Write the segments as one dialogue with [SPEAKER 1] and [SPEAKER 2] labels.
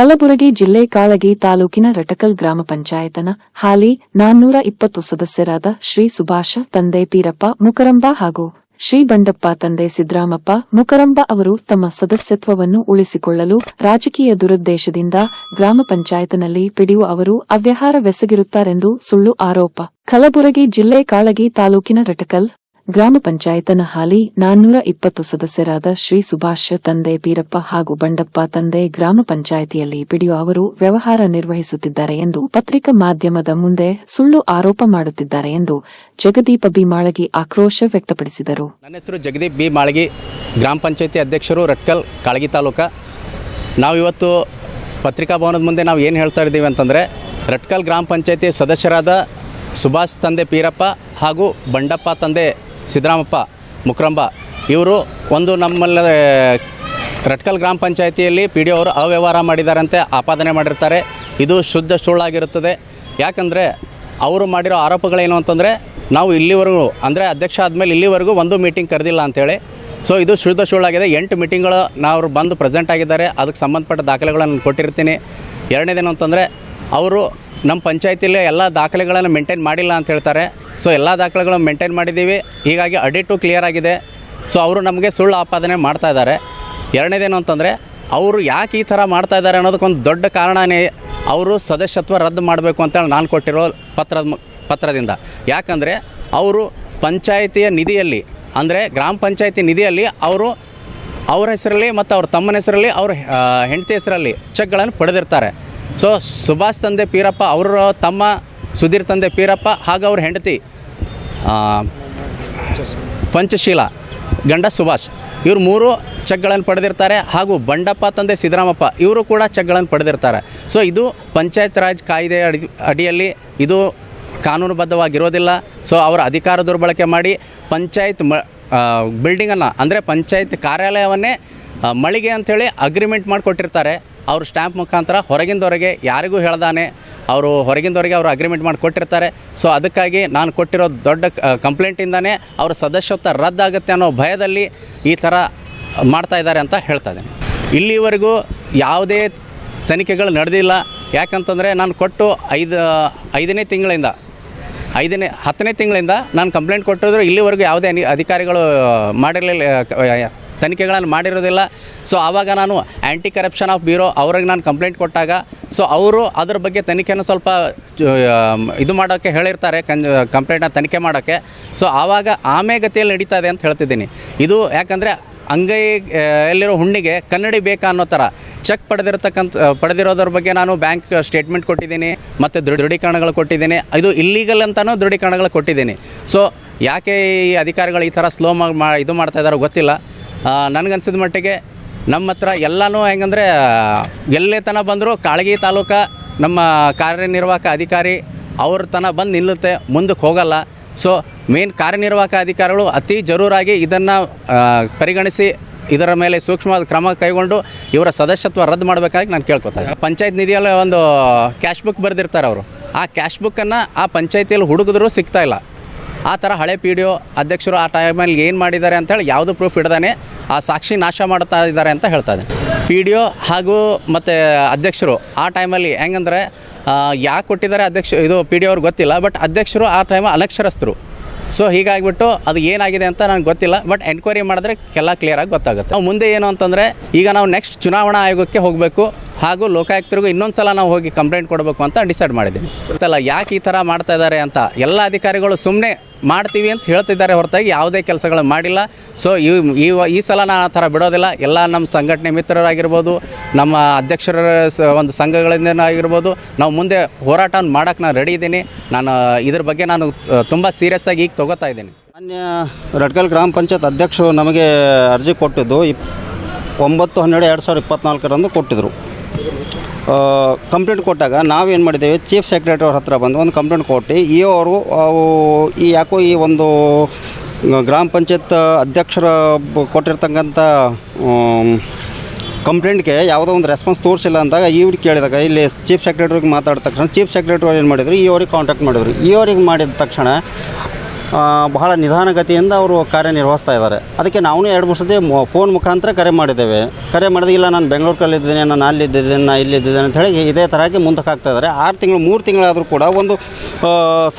[SPEAKER 1] ಕಲಬುರಗಿ ಜಿಲ್ಲೆ ಕಾಳಗಿ ತಾಲೂಕಿನ ರಟಕಲ್ ಗ್ರಾಮ ಪಂಚಾಯತನ ಹಾಲಿ ನಾನ್ನೂರ ಇಪ್ಪತ್ತು ಸದಸ್ಯರಾದ ಶ್ರೀ ಸುಭಾಷ, ತಂದೆ ಪೀರಪ್ಪ, ಮುಕರಂಬ ಹಾಗೂ ಶ್ರೀ ಬಂಡಪ್ಪ, ತಂದೆ ಸಿದ್ದರಾಮಪ್ಪ, ಮುಕರಂಬ ಅವರು ತಮ್ಮ ಸದಸ್ಯತ್ವವನ್ನು ಉಳಿಸಿಕೊಳ್ಳಲು ರಾಜಕೀಯ ದುರುದ್ದೇಶದಿಂದ ಗ್ರಾಮ ಪಂಚಾಯತ್ನಲ್ಲಿ ಪಿಡಿಯು ಅವರು ಅವ್ಯವಹಾರವೆಸಗಿರುತ್ತಾರೆಂದು ಸುಳ್ಳು ಆರೋಪ. ಕಲಬುರಗಿ ಜಿಲ್ಲೆ ಕಾಳಗಿ ತಾಲೂಕಿನ ರಟಕಲ್ ಗ್ರಾಮ ಪಂಚಾಯತನ ಹಾಲಿ ನಾನ್ನೂರ ಇಪ್ಪತ್ತು ಸದಸ್ಯರಾದ ಶ್ರೀ ಸುಭಾಷ್ ತಂದೆ ಪೀರಪ್ಪ ಹಾಗೂ ಬಂಡಪ್ಪ ತಂದೆ ಗ್ರಾಮ ಪಂಚಾಯಿತಿಯಲ್ಲಿ ಪಿಡಿಒ ಅವರು ವ್ಯವಹಾರ ನಿರ್ವಹಿಸುತ್ತಿದ್ದಾರೆ ಎಂದು ಪತ್ರಿಕಾ ಮಾಧ್ಯಮದ ಮುಂದೆ ಸುಳ್ಳು ಆರೋಪ ಮಾಡುತ್ತಿದ್ದಾರೆ ಎಂದು ಜಗದೀಪ ಬಿಮಾಳಗಿ ಆಕ್ರೋಶ ವ್ಯಕ್ತಪಡಿಸಿದರು.
[SPEAKER 2] ನನ್ನ ಹೆಸರು ಜಗದೀಪ್ ಬಿ. ಮಾಳಗಿ, ಗ್ರಾಮ ಪಂಚಾಯತಿ ಅಧ್ಯಕ್ಷರು ರಟ್ಕಲ್ ಕಾಳಗಿ ತಾಲೂಕ. ನಾವು ಇವತ್ತು ಪತ್ರಿಕಾ ಭವನದ ಮುಂದೆ ನಾವು ಏನು ಹೇಳ್ತಾ ಇದ್ದೀವಿ ಅಂತಂದರೆ, ರಟ್ಕಲ್ ಗ್ರಾಮ ಪಂಚಾಯತಿ ಸದಸ್ಯರಾದ ಸುಭಾಷ್ ತಂದೆ ಪೀರಪ್ಪ ಹಾಗೂ ಬಂಡಪ್ಪ ತಂದೆ ಸಿದ್ದರಾಮಪ್ಪ, ಮುಕ್ರಂಬ, ಇವರು ಒಂದು ನಮ್ಮಲ್ಲಿ ರಟ್ಕಲ್ ಗ್ರಾಮ ಪಂಚಾಯತಿಯಲ್ಲಿ ಪಿ ಡಿ ಅವರು ಅವ್ಯವಹಾರ ಮಾಡಿದಾರಂತೆ, ಆಪಾದನೆ ಮಾಡಿರ್ತಾರೆ. ಇದು ಶುದ್ಧ ಸುಳ್ಳಾಗಿರುತ್ತದೆ. ಯಾಕಂದರೆ ಅವರು ಮಾಡಿರೋ ಆರೋಪಗಳೇನು ಅಂತಂದರೆ, ನಾವು ಇಲ್ಲಿವರೆಗೂ, ಅಂದರೆ ಅಧ್ಯಕ್ಷ ಆದಮೇಲೆ ಇಲ್ಲಿವರೆಗೂ ಒಂದು ಮೀಟಿಂಗ್ ಕರೆದಿಲ್ಲ ಅಂತೇಳಿ. ಸೊ ಇದು ಶುದ್ಧ ಸುಳ್ಳಾಗಿದೆ. ಎಂಟು ಮೀಟಿಂಗ್ಗಳು ನಾವು ಬಂದು ಪ್ರೆಸೆಂಟ್ ಆಗಿದ್ದಾರೆ. ಅದಕ್ಕೆ ಸಂಬಂಧಪಟ್ಟ ದಾಖಲೆಗಳನ್ನು ಕೊಟ್ಟಿರ್ತೀನಿ. ಎರಡನೇದೇನು ಅಂತಂದರೆ, ಅವರು ನಮ್ಮ ಪಂಚಾಯತಿಯಲ್ಲಿ ಎಲ್ಲ ದಾಖಲೆಗಳನ್ನು ಮೇಂಟೈನ್ ಮಾಡಿಲ್ಲ ಅಂತ ಹೇಳ್ತಾರೆ. ಸೊ ಎಲ್ಲ ದಾಖಲೆಗಳನ್ನು ಮೇಂಟೈನ್ ಮಾಡಿದ್ದೀವಿ. ಹೀಗಾಗಿ ಅಡಿಟು ಕ್ಲಿಯರ್ ಆಗಿದೆ. ಸೊ ಅವರು ನಮಗೆ ಸುಳ್ಳು ಆಪಾದನೆ ಮಾಡ್ತಾ ಇದ್ದಾರೆ. ಎರಡನೇದೇನು ಅಂತಂದರೆ, ಅವರು ಯಾಕೆ ಈ ಥರ ಮಾಡ್ತಾ ಇದ್ದಾರೆ ಅನ್ನೋದಕ್ಕೊಂದು ದೊಡ್ಡ ಕಾರಣನೇ ಅವರು ಸದಸ್ಯತ್ವ ರದ್ದು ಮಾಡಬೇಕು ಅಂತೇಳಿ ನಾನು ಕೊಟ್ಟಿರೋ ಪತ್ರದ ಪತ್ರದಿಂದ. ಯಾಕಂದರೆ, ಅವರು ಪಂಚಾಯಿತಿಯ ನಿಧಿಯಲ್ಲಿ, ಅಂದರೆ ಗ್ರಾಮ ಪಂಚಾಯಿತಿ ನಿಧಿಯಲ್ಲಿ ಅವರು ಅವ್ರ ಹೆಸರಲ್ಲಿ ಮತ್ತು ಅವ್ರ ತಮ್ಮನ ಹೆಸರಲ್ಲಿ ಅವ್ರ ಹೆಂಡತಿ ಹೆಸರಲ್ಲಿ ಚೆಕ್ಗಳನ್ನು ಪಡೆದಿರ್ತಾರೆ. ಸೊ ಸುಭಾಷ್ ತಂದೆ ಪೀರಪ್ಪ ಅವರ ತಮ್ಮ ಸುಧೀರ್ ತಂದೆ ಪೀರಪ್ಪ ಹಾಗೂ ಅವ್ರ ಹೆಂಡತಿ ಪಂಚಶೀಲ, ಗಂಡ ಸುಭಾಷ್. ಇವರು ಮೂರು ಚೆಕ್ಗಳನ್ನು ಪಡೆದಿರ್ತಾರೆ ಹಾಗೂ ಬಂಡಪ್ಪ ತಂದೆ ಸಿದ್ದರಾಮಪ್ಪ, ಇವರು ಕೂಡ ಚೆಕ್ಗಳನ್ನು ಪಡೆದಿರ್ತಾರೆ. ಸೊ ಇದು ಪಂಚಾಯತ್ ರಾಜ್ ಕಾಯ್ದೆ ಅಡಿ, ಅಡಿಯಲ್ಲಿ ಇದು ಕಾನೂನುಬದ್ಧವಾಗಿರೋದಿಲ್ಲ. ಸೊ ಅವರ ಅಧಿಕಾರ ದುರ್ಬಳಕೆ ಮಾಡಿ ಪಂಚಾಯತ್ ಮ ಬಿಲ್ಡಿಂಗನ್ನು ಅಂದರೆ ಪಂಚಾಯತ್ ಕಾರ್ಯಾಲಯವನ್ನೇ ಮಳಿಗೆ ಅಂಥೇಳಿ ಅಗ್ರಿಮೆಂಟ್ ಮಾಡಿಕೊಟ್ಟಿರ್ತಾರೆ. ಅವರು ಸ್ಟ್ಯಾಂಪ್ ಮುಖಾಂತರ ಹೊರಗಿಂದವರೆಗೆ ಯಾರಿಗೂ ಹೇಳ್ದಾನೆ, ಅವರು ಹೊರಗಿಂದವರೆಗೆ ಅವರು ಅಗ್ರಿಮೆಂಟ್ ಮಾಡಿ ಕೊಟ್ಟಿರ್ತಾರೆ. ಸೊ ಅದಕ್ಕಾಗಿ ನಾನು ಕೊಟ್ಟಿರೋ ದೊಡ್ಡ ಕಂಪ್ಲೇಂಟಿಂದನೇ ಅವರ ಸದಸ್ಯತ್ವ ರದ್ದಾಗುತ್ತೆ ಅನ್ನೋ ಭಯದಲ್ಲಿ ಈ ಥರ ಮಾಡ್ತಾ ಇದ್ದಾರೆ ಅಂತ ಹೇಳ್ತಾ ಇದ್ದೀನಿ. ಇಲ್ಲಿವರೆಗೂ ಯಾವುದೇ ತನಿಖೆಗಳು ನಡೆದಿಲ್ಲ. ಯಾಕಂತಂದರೆ ನಾನು ಕೊಟ್ಟು ಐದು, ಐದನೇ ತಿಂಗಳಿಂದ, ಐದನೇ, ಹತ್ತನೇ ತಿಂಗಳಿಂದ ನಾನು ಕಂಪ್ಲೇಂಟ್ ಕೊಟ್ಟಿದ್ರು. ಇಲ್ಲಿವರೆಗೂ ಯಾವುದೇ ಅಧಿಕಾರಿಗಳು ಮಾಡಿರಲಿಲ್ಲ ತನಿಖೆಗಳನ್ನು ಮಾಡಿರೋದಿಲ್ಲ. ಸೊ ಆವಾಗ ನಾನು ಆ್ಯಂಟಿ ಕರಪ್ಷನ್ ಆಫ್ ಬ್ಯೂರೋ ಅವ್ರಿಗೆ ನಾನು ಕಂಪ್ಲೇಂಟ್ ಕೊಟ್ಟಾಗ ಸೊ ಅವರು ಅದ್ರ ಬಗ್ಗೆ ತನಿಖೆನ ಸ್ವಲ್ಪ ಇದು ಮಾಡೋಕ್ಕೆ ಹೇಳಿರ್ತಾರೆ ಕನ್ ಕಂಪ್ಲೇಂಟ್ನ ತನಿಖೆ ಮಾಡೋಕ್ಕೆ. ಸೊ ಆವಾಗ ಆಮೇಗತಿಯಲ್ಲಿ ನಡೀತಾ ಇದೆ ಅಂತ ಹೇಳ್ತಿದ್ದೀನಿ. ಇದು ಯಾಕಂದರೆ ಅಂಗೈ ಎಲ್ಲಿರೋ ಹುಣ್ಣಿಗೆ ಕನ್ನಡಿ ಬೇಕಾ ಅನ್ನೋ ಥರ. ಚೆಕ್ ಪಡೆದಿರತಕ್ಕಂಥ ಪಡೆದಿರೋದ್ರ ಬಗ್ಗೆ ನಾನು ಬ್ಯಾಂಕ್ ಸ್ಟೇಟ್ಮೆಂಟ್ ಕೊಟ್ಟಿದ್ದೀನಿ, ಮತ್ತು ದೃಢೀಕರಣಗಳು ಕೊಟ್ಟಿದ್ದೀನಿ. ಇದು ಇಲ್ಲೀಗಲ್ ಅಂತಲೂ ದೃಢೀಕರಣಗಳು ಕೊಟ್ಟಿದ್ದೀನಿ. ಸೊ ಯಾಕೆ ಈ ಅಧಿಕಾರಿಗಳು ಈ ಥರ ಸ್ಲೋ ಮಾ, ಇದು ಮಾಡ್ತಾ ಇದ್ದಾರೋ ಗೊತ್ತಿಲ್ಲ. ನನಗನ್ಸಿದ ಮಟ್ಟಿಗೆ ನಮ್ಮ ಹತ್ರ ಎಲ್ಲನೂ ಹೆಂಗಂದರೆ ಎಲ್ಲೇ ತನ ಬಂದರೂ ಕಾಳಗಿ ತಾಲೂಕ ನಮ್ಮ ಕಾರ್ಯನಿರ್ವಾಹಕ ಅಧಿಕಾರಿ ಅವ್ರ ತನ ಬಂದು ನಿಲ್ಲುತ್ತೆ ಮುಂದಕ್ಕೆ ಹೋಗಲ್ಲ. ಸೊ ಮೇನ್ ಕಾರ್ಯನಿರ್ವಾಹಕ ಅಧಿಕಾರಿಗಳು ಅತಿ ಜರೂರಾಗಿ ಇದನ್ನು ಪರಿಗಣಿಸಿ ಇದರ ಮೇಲೆ ಸೂಕ್ಷ್ಮವಾದ ಕ್ರಮ ಕೈಗೊಂಡು ಇವರ ಸದಸ್ಯತ್ವ ರದ್ದು ಮಾಡಬೇಕಾಗಿ ನಾನು ಕೇಳ್ಕೊತಾ ಇದ್ದೀನಿ. ಪಂಚಾಯತ್ ನಿಧಿಯಲ್ಲಿ ಒಂದು ಕ್ಯಾಶ್ ಬುಕ್ ಬರೆದಿರ್ತಾರೆ ಅವರು. ಆ ಕ್ಯಾಶ್ ಬುಕ್ಕನ್ನು ಆ ಪಂಚಾಯತಿಯಲ್ಲಿ ಹುಡುಕಿದ್ರೂ ಸಿಗ್ತಾ ಇಲ್ಲ. ಆ ಥರ ಹಳೆ ಪಿ ಡಿ ಒ ಅಧ್ಯಕ್ಷರು ಆ ಟೈಮಲ್ಲಿ ಏನು ಮಾಡಿದ್ದಾರೆ ಅಂತೇಳಿ ಯಾವುದು ಪ್ರೂಫ್ ಇಡ್ದಾನೆ, ಆ ಸಾಕ್ಷಿ ನಾಶ ಮಾಡ್ತಾ ಇದ್ದಾರೆ ಅಂತ ಹೇಳ್ತಾ ಇದೆ ಪಿ ಡಿ ಒ ಹಾಗೂ ಮತ್ತು ಅಧ್ಯಕ್ಷರು ಆ ಟೈಮಲ್ಲಿ ಹೆಂಗಂದ್ರೆ ಯಾಕೆ ಕೊಟ್ಟಿದ್ದಾರೆ ಅಧ್ಯಕ್ಷ, ಇದು ಪಿ ಡಿ ಅವ್ರಿಗೆ ಗೊತ್ತಿಲ್ಲ ಬಟ್ ಅಧ್ಯಕ್ಷರು ಆ ಟೈಮ್ ಅನಕ್ಷರಸ್ಥರು. ಸೊ ಹೀಗಾಗಿಬಿಟ್ಟು ಅದು ಏನಾಗಿದೆ ಅಂತ ನನಗೆ ಗೊತ್ತಿಲ್ಲ ಬಟ್ ಎನ್ಕ್ವೈರಿ ಮಾಡಿದ್ರೆ ಎಲ್ಲ ಕ್ಲಿಯರಾಗಿ ಗೊತ್ತಾಗುತ್ತೆ. ನಾವು ಮುಂದೆ ಏನು ಅಂತಂದರೆ, ಈಗ ನಾವು ನೆಕ್ಸ್ಟ್ ಚುನಾವಣಾ ಆಯೋಗಕ್ಕೆ ಹೋಗಬೇಕು, ಹಾಗೂ ಲೋಕಾಯುಕ್ತರಿಗೂ ಇನ್ನೊಂದು ಸಲ ನಾವು ಹೋಗಿ ಕಂಪ್ಲೇಂಟ್ ಕೊಡಬೇಕು ಅಂತ ಡಿಸೈಡ್ ಮಾಡಿದ್ದೀನಿ ಗೊತ್ತಲ್ಲ ಯಾಕೆ ಈ ಥರ ಮಾಡ್ತಾ ಇದ್ದಾರೆ ಅಂತ, ಎಲ್ಲ ಅಧಿಕಾರಿಗಳು ಸುಮ್ಮನೆ ಮಾಡ್ತೀವಿ ಅಂತ ಹೇಳ್ತಿದ್ದಾರೆ ಹೊರತಾಗಿ ಯಾವುದೇ ಕೆಲಸಗಳು ಮಾಡಿಲ್ಲ. ಸೊ ಈ ಈ ಸಲ ನಾನು ಆ ಥರ ಬಿಡೋದಿಲ್ಲ. ಎಲ್ಲ ನಮ್ಮ ಸಂಘಟನೆ ಮಿತ್ರರಾಗಿರ್ಬೋದು, ನಮ್ಮ ಅಧ್ಯಕ್ಷರ ಒಂದು ಸಂಘಗಳಿಂದ ಆಗಿರ್ಬೋದು. ನಾವು ಮುಂದೆ ಹೋರಾಟ ಮಾಡೋಕ್ಕೆ ನಾನು ರೆಡಿ ಇದ್ದೀನಿ. ನಾನು, ಇದ್ರ ಬಗ್ಗೆ ನಾನು ತುಂಬ ಸೀರಿಯಸ್ ಆಗಿ ಈಗ ತೊಗೋತಾ ಇದ್ದೀನಿ.
[SPEAKER 3] ಮಾನ್ಯ ರಡ್ಕಲ್ ಗ್ರಾಮ ಪಂಚಾಯತ್ ಅಧ್ಯಕ್ಷರು ನಮಗೆ ಅರ್ಜಿ ಕೊಟ್ಟಿದ್ದು ಇಪ್ ಒಂಬತ್ತು ಹನ್ನೆರಡು ಎರಡು ಸಾವಿರದ ಇಪ್ಪತ್ತ್ನಾಲ್ಕರಂದು ಕೊಟ್ಟಿದ್ದರು ಕಂಪ್ಲೇಂಟ್ ಕೊಟ್ಟಾಗ ನಾವೇನು ಮಾಡಿದ್ದೇವೆ ಚೀಫ್ ಸೆಕ್ರೆಟರಿ ಅವ್ರ ಹತ್ರ ಬಂದು ಒಂದು ಕಂಪ್ಲೇಂಟ್ ಕೊಟ್ಟು ಇ ಅವರು, ಅವು ಈ ಯಾಕೋ ಈ ಒಂದು ಗ್ರಾಮ ಪಂಚಾಯತ್ ಅಧ್ಯಕ್ಷರ ಕೊಟ್ಟಿರ್ತಕ್ಕಂಥ ಕಂಪ್ಲೇಂಟ್ಗೆ ಯಾವುದೋ ಒಂದು ರೆಸ್ಪಾನ್ಸ್ ತೋರಿಸಿಲ್ಲ ಅಂದಾಗ ಇವ್ರಿಗೆ ಕೇಳಿದಾಗ, ಇಲ್ಲಿ ಚೀಫ್ ಸೆಕ್ರೆಟರಿಗೆ ಮಾತಾಡಿದ ತಕ್ಷಣ ಚೀಫ್ ಸೆಕ್ರೆಟರಿ ಏನು ಮಾಡಿದ್ರು, ಈ ಅವ್ರಿಗೆ ಕಾಂಟ್ಯಾಕ್ಟ್ ಮಾಡಿದ್ರು. ಈ ಅವ್ರಿಗೆ ಮಾಡಿದ ತಕ್ಷಣ ಬಹಳ ನಿಧಾನಗತಿಯಿಂದ ಅವರು ಕಾರ್ಯನಿರ್ವಹಿಸ್ತಾ ಇದ್ದಾರೆ. ಅದಕ್ಕೆ ನಾವು ಎರಡು ಮೂರು ಫೋನ್ ಮುಖಾಂತರ ಕರೆ ಮಾಡಿದ್ದೇವೆ. ಕರೆ ಮಾಡಿದಿಲ್ಲ ನಾನು ಬೆಂಗಳೂರಲ್ಲಿದ್ದೇನೆ ನಾನು ಅಲ್ಲಿದ್ದೇನೆ ನಾನು ಇಲ್ಲಿದ್ದೇನೆ ಅಂತ ಹೇಳಿ ಇದೇ ಥರಕ್ಕೆ ಮುಂದಕ್ಕೆ ಆಗ್ತಾ ಇದ್ದಾರೆ. ಆರು ತಿಂಗಳು, ಮೂರು ತಿಂಗಳಾದರೂ ಕೂಡ ಒಂದು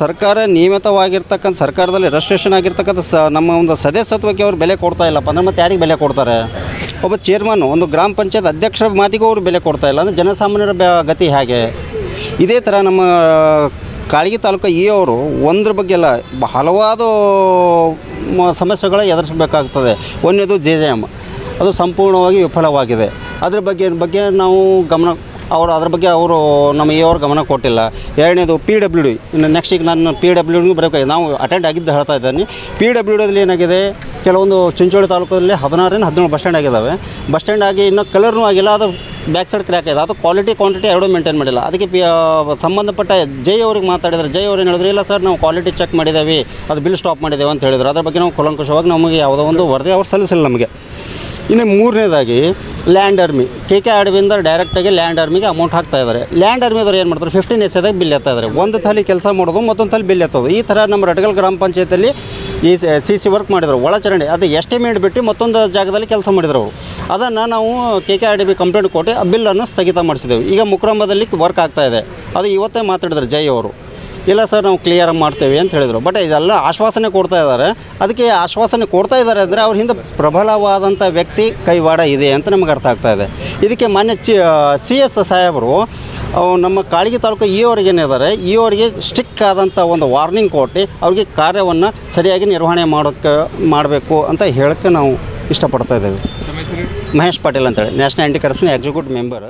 [SPEAKER 3] ಸರ್ಕಾರ ನಿಯಮಿತವಾಗಿರ್ತಕ್ಕಂಥ, ಸರ್ಕಾರದಲ್ಲಿ ರಿಜಿಸ್ಟ್ರೇಷನ್ ಆಗಿರ್ತಕ್ಕಂಥ ಸ, ನಮ್ಮ ಒಂದು ಸದಸ್ಯತ್ವಕ್ಕೆ ಅವರು ಬೆಲೆ ಕೊಡ್ತಾ ಇಲ್ಲಪ್ಪ. ಅಂದ್ರೆ ಮತ್ತೆ ಯಾರಿಗೆ ಬೆಲೆ ಕೊಡ್ತಾರೆ? ಒಬ್ಬ ಚೇರ್ಮನ್ ಒಂದು ಗ್ರಾಮ ಪಂಚಾಯತ್ ಅಧ್ಯಕ್ಷರ ಮಾತಿಗೂ ಅವರು ಬೆಲೆ ಕೊಡ್ತಾ ಇಲ್ಲ. ಅಂದರೆ ಜನಸಾಮಾನ್ಯರ ಗತಿ ಹೇಗೆ? ಇದೇ ಥರ ನಮ್ಮ ಕಾಳಗಿ ತಾಲೂಕು ಇ ಅವರು ಒಂದ್ರ ಬಗ್ಗೆ ಎಲ್ಲ ಹಲವಾರು ಸಮಸ್ಯೆಗಳ ಎದುರಿಸಬೇಕಾಗ್ತದೆ. ಒಂದನೇದು ಜೆ ಜೆ ಎಂ ಅದು ಸಂಪೂರ್ಣವಾಗಿ ವಿಫಲವಾಗಿದೆ. ಅದ್ರ ಬಗ್ಗೆ ಬಗ್ಗೆ ನಾವು ಗಮನ, ಅವರು ಅದ್ರ ಬಗ್ಗೆ ಅವರು ನಮ್ಮ ಈ ಅವರು ಗಮನ ಕೊಟ್ಟಿಲ್ಲ. ಎರಡನೇದು ಪಿ ಡಬ್ಲ್ಯೂ ಡಿ. ಇನ್ನು ನೆಕ್ಸ್ಟ್ ಈಗ ನಾನು ಪಿ ಡಬ್ಲ್ಯೂ ಡಿಗೂ ಬರಬೇಕು. ನಾವು ಅಟೆಂಡ್ ಆಗಿದ್ದು ಹೇಳ್ತಾ ಇದ್ದೀನಿ. ಪಿ ಡಬ್ಲ್ಯೂ ಡಿಯಲ್ಲಿ ಏನಾಗಿದೆ? ಕೆಲವೊಂದು ಚಿಂಚೋಳಿ ತಾಲೂಕಲ್ಲಿ ಹದಿನಾರರಿಂದ ಹದಿನೇಳು ಬಸ್ ಸ್ಟ್ಯಾಂಡ್ ಆಗಿದ್ದಾವೆ. ಬಸ್ ಸ್ಟ್ಯಾಂಡ್ ಆಗಿ ಇನ್ನೂ ಕಲರ್ನೂ ಆಗಿಲ್ಲ. ಅದು ಬ್ಯಾಕ್ ಸೈಡ್ ಕ್ರ್ಯಾಕ್ ಇದೆ. ಅದು ಕ್ವಾಲಿಟಿ ಕ್ವಾಂಟಿಟಿ ಎರಡೂ ಮೇಂಟೈನ್ ಮಾಡಿಲ್ಲ. ಅದಕ್ಕೆ ಸಂಬಂಧಪಟ್ಟ ಜೈ ಅವ್ರಿಗೆ ಮಾತಾಡಿದ್ರೆ, ಜೈ ಅವ್ರು ಏನು ಹೇಳಿದ್ರು, ಇಲ್ಲ ಸರ್, ನಾವು ಕ್ವಾಲಿಟಿ ಚೆಕ್ ಮಾಡಿದ್ದೇವೆ ಅದು ಬಿಲ್ ಸ್ಟಾಪ್ ಮಾಡಿದ್ದೇವೆ ಅಂತ ಹೇಳಿದ್ರು. ಅದ್ರ ಬಗ್ಗೆ ನಾವು ಕೂಲಂಕುಷವಾಗಿ ನಮಗೆ ಯಾವುದೋ ಒಂದು ವರದಿ ಅವ್ರು ಸಲ್ಲಿಸಿಲ್ಲ ನಮಗೆ. ಇನ್ನು ಮೂರನೇದಾಗಿ ಲ್ಯಾಂಡ್ ಆರ್ಮಿ ಕೆ ಕೆ ಆರ್ಮಿಯಿಂದ ಡೈರೆಕ್ಟಾಗಿ ಲ್ಯಾಂಡ್ ಆರ್ಮಿಗೆ ಅಮೌಂಟ್ ಹಾಕ್ತಾ ಇದ್ದಾರೆ ಲ್ಯಾಂಡ್ ಆರ್ಮಿದವ್ರು ಏನು ಮಾಡ್ತಾರೆ? ಫಿಫ್ಟೀನ್ ಎಸ್ದಾಗ ಬಿಲ್ ಎತ್ತಾ ಇದ್ದಾರೆ ಒಂದು ತಲೆ ಕೆಲಸ ಮಾಡೋದು, ಮತ್ತೊಂದು ತಲೆ ಬಿಲ್ ಎತ್ತೋದು. ಈ ಥರ ನಮ್ಮ ರಟಗಲ್ ಗ್ರಾಮ ಪಂಚಾಯತಲ್ಲಿ ಈ ಸಿ ಸಿ ವರ್ಕ್ ಮಾಡಿದರು. ಒಳಚರಂಡಿ, ಅದು ಎಸ್ಟಿಮೇಟ್ ಬಿಟ್ಟು ಮತ್ತೊಂದು ಜಾಗದಲ್ಲಿ ಕೆಲಸ ಮಾಡಿದ್ರು ಅವರು. ಅದನ್ನು ನಾವು K K R D B complaint ಕೊಟ್ಟು ಆ ಬಿಲ್ಲನ್ನು ಸ್ಥಗಿತ ಮಾಡಿಸಿದ್ದೇವೆ ಈಗ ಮುಕ್ರಂಬದಲ್ಲಿ ವರ್ಕ್ ಆಗ್ತಾ ಇದೆ. ಅದು ಇವತ್ತೇ ಮಾತಾಡಿದ್ರು ಜೈ ಅವರು. ಇಲ್ಲ ಸರ್, ನಾವು ಕ್ಲಿಯರ್ ಮಾಡ್ತೇವೆ ಅಂತ ಹೇಳಿದರು. ಬಟ್ ಇದೆಲ್ಲ ಆಶ್ವಾಸನೆ ಕೊಡ್ತಾ ಇದ್ದಾರೆ. ಅದಕ್ಕೆ ಆಶ್ವಾಸನೆ ಕೊಡ್ತಾ ಇದ್ದಾರೆ ಅಂದರೆ ಅವ್ರ ಹಿಂದೆ ಪ್ರಬಲವಾದಂಥ ವ್ಯಕ್ತಿ ಕೈವಾಡ ಇದೆ ಅಂತ ನಮಗೆ ಅರ್ಥ ಆಗ್ತಾ ಇದೆ. ಇದಕ್ಕೆ ಮಾನ್ಯ ಚಿ ಸಿ ಎಸ್ ಸಾಹೇಬರು ಅವು ನಮ್ಮ ಕಾಳಿಗೆ ತಾಲೂಕು ಇ ಅವ್ರಿಗೆ ಏನಿದ್ದಾರೆ ಇ ಅವರಿಗೆ ಸ್ಟ್ರಿಕ್ ಆದಂಥ ಒಂದು ವಾರ್ನಿಂಗ್ ಕೊಟ್ಟು ಅವ್ರಿಗೆ ಕಾರ್ಯವನ್ನು ಸರಿಯಾಗಿ ನಿರ್ವಹಣೆ ಮಾಡೋಕ್ಕೆ ಮಾಡಬೇಕು ಅಂತ ಹೇಳೋಕ್ಕೆ ನಾವು ಇಷ್ಟಪಡ್ತಾ ಇದ್ದೇವೆ. ಮಹೇಶ್ ಪಾಟೀಲ್ ಅಂತೇಳಿ. National anti corruption executive member.